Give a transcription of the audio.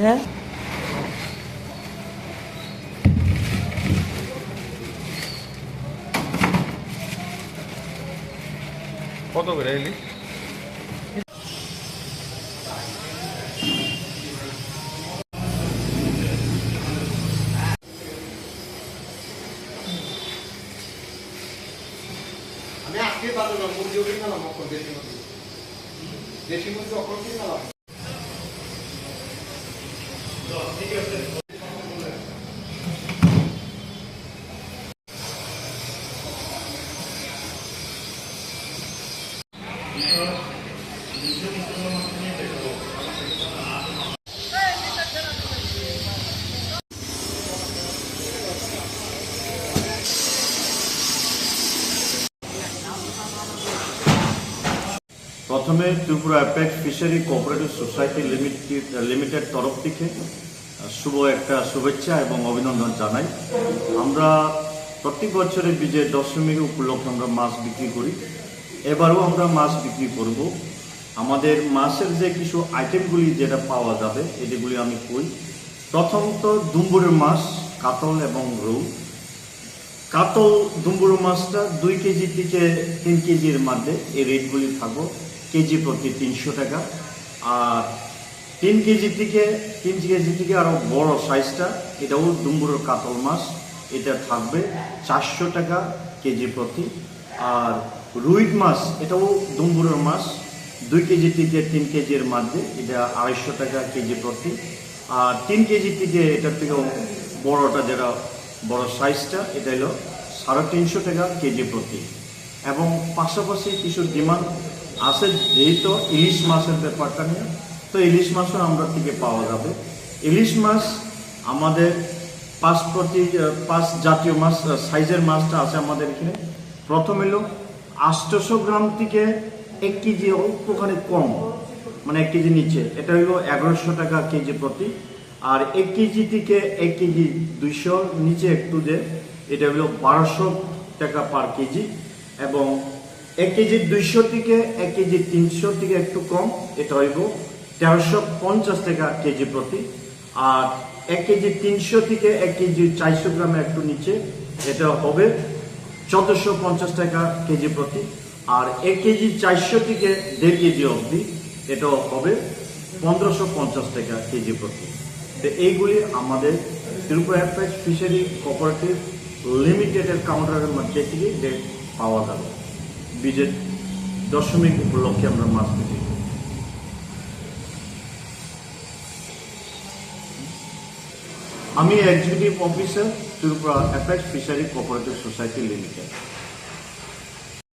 হ্যাঁ কত করে ইলিশ আমি আজকে পারবো না মুরগি ওকে খেলাম অক্ষর দেশি মুরগি দেশি মুরগি অক্ষর কি খেলাম প্রথমে Tripura apex fishery cooperative society limited limited তরফ থেকে শুভ একটা শুভেচ্ছা এবং অভিনন্দন জানাই। আমরা প্রত্যেক বছরের বিজয় দশমীর উপলক্ষে আমরা মাছ বিক্রি করি। এবারও আমরা মাছ বিক্রি করব। আমাদের মাছের যে কিছু আইটেমগুলি যেটা পাওয়া যাবে, এগুলি আমি কই। প্রথমত দুম্বুরের মাছ, কাতল এবং রৌ। কাতল দুম্বুর মাছটা দুই কেজি থেকে তিন কেজির মধ্যে এই রেটগুলি থাকব। কেজি প্রতি তিনশো টাকা। আর তিন কেজি থেকে তিন কেজি থেকে আরও বড় সাইজটা। এটাও দুম্বুরুর কাতল মাছ। এটা থাকবে চারশো টাকা কেজি প্রতি। আর রুইট মাছ, এটাও দুম্বুরের মাছ। দুই কেজি থেকে তিন কেজির মধ্যে, এটা আড়াইশো টাকা কেজি প্রতি। আর তিন কেজি থেকে এটার থেকেও বড়টা, যেটা বড় সাইজটা, এটা হলো সাড়ে তিনশো টাকা কেজি প্রতি। এবং পাশাপাশি কিছু ডিমান্ড আছে যেহেতু ইলিশ মাছের ব্যাপারটা নিয়ে। তো ইলিশ মাছও আমরা থেকে পাওয়া যাবে। ইলিশ মাছ আমাদের পাঁচ প্রতি, পাঁচ জাতীয় মাছ সাইজের মাছটা আছে আমাদের এখানে। প্রথম এলো আষ্টশো গ্রাম থেকে এক কেজি অল্পখানি কম মানে এক কেজি নিচে। এটা হলো এগারোশো টাকা কেজি প্রতি। আর এক কেজি থেকে এক কেজি দুইশো নিচে একটু যে এটা হলো বারোশো টাকা পার কেজি। এবং এক কেজি দুইশো থেকে এক কেজি তিনশো থেকে একটু কম, এটা হইব তেরোশো পঞ্চাশ টাকা কেজি প্রতি, আর এক কেজি তিনশো থেকে এক কেজি চারশো গ্রামে একটু নিচে, এটা হবে চোদ্দোশো পঞ্চাশ টাকা কেজি প্রতি, আর এক কেজি চারশো থেকে দেড় কেজি অবধি, এটা হবে পনেরোশো পঞ্চাশ টাকা কেজি প্রতি। তো এইগুলি আমাদের ত্রিপুরা অ্যাপ্রাইজ ফিশারি কোঅপারেটিভ লিমিটেডের কাউন্টারের মধ্যে থেকে পাওয়া যাবে। বিজয় দশমিক উপলক্ষে আমরা মাছ বিক্রি আমি executive officer Tripura apex fishery cooperative society limited